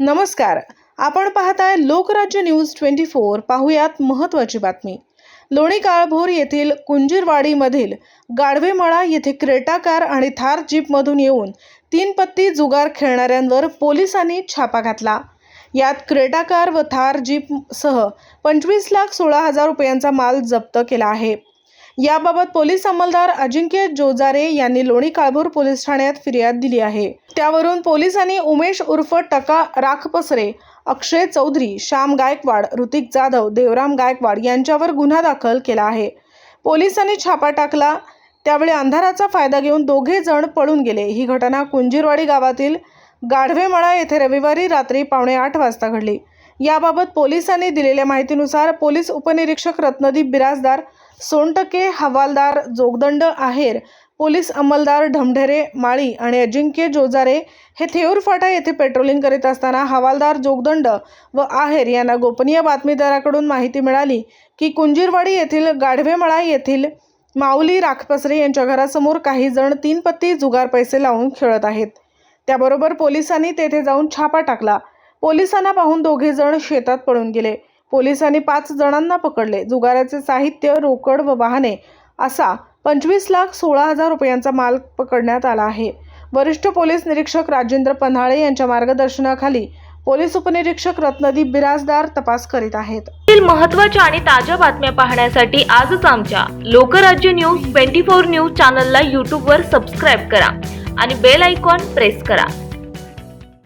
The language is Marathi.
नमस्कार. आपण पाहताय लोकराज्य न्यूज ट्वेंटी फोर पाहुयात महत्त्वाची बातमी. लोणी काळभोर येथील कुंजीरवाडीमधील गाडवेमळा येथे क्रेटा कार आणि थार जीपमधून येऊन तीन पत्ती जुगार खेळणाऱ्यांवर पोलिसांनी छापा घातला. यात क्रेटा कार व थार जीपसह पंचवीस लाख सोळा हजार रुपयांचा माल जप्त केला आहे. याबाबत पोलीस अंमलदार अजिंक्य जोजारे यांनी लोणी काळभोर पोलीस ठाण्यात फिर्याद दिली आहे. त्यावरून पोलिसांनी उमेश उर्फ टका राखपसरे अक्षय चौधरी श्याम गायकवाड ऋतिक जाधव देवराम गायकवाड यांच्यावर गुन्हा दाखल केला आहे. पोलिसांनी छापा टाकला. त्यावेळी अंधाराचा फायदा घेऊन दोघे जण पळून गेले. ही घटना कुंजीरवाडी गावातील गाढवेमळा येथे रविवारी रात्री पावणे आठ वाजता घडली. याबाबत पोलिसांनी दिलेल्या माहितीनुसार पोलीस उपनिरीक्षक रत्नदीप बिराजदार सोनटके हवालदार जोगदंड आहेर पोलीस अंमलदार ढमढेरे माळी आणि अजिंक्य जोजारे हे थेऊर फाटा येथे पेट्रोलिंग करीत असताना हवालदार जोगदंड व आहेर यांना गोपनीय बातमीदाराकडून माहिती मिळाली की कुंजीरवाडी येथील गाढवेमळा येथील माऊली राखपसरे यांच्या घरासमोर काही जण तीन पत्ती जुगार पैसे लावून खेळत आहेत. त्याबरोबर पोलिसांनी तेथे जाऊन छापा टाकला. पोलिसांना पाहून दोघे जण शेतात पळून गेले. पोलिसांनी पाच जणांना पकडले. जुगाराचे साहित्य रोकड व वाहने असा पंचवीस लाख सोळा हजार रुपयांचा माल पकडण्यात आला आहे. वरिष्ठ पोलीस निरीक्षक राजेंद्र पन्हाळे यांच्या मार्गदर्शनाखाली पोलीस उपनिरीक्षक रत्नदीप बिराजदार तपास करीत आहेत. महत्त्वाच्या महत्त्वाच्या आणि ताज्या बातम्या पाहण्यासाठी आजच आमच्या Lokrajya news twenty four news चॅनलला यूट्यूबवर सबस्क्राईब करा आणि बेल आयकॉन प्रेस करा.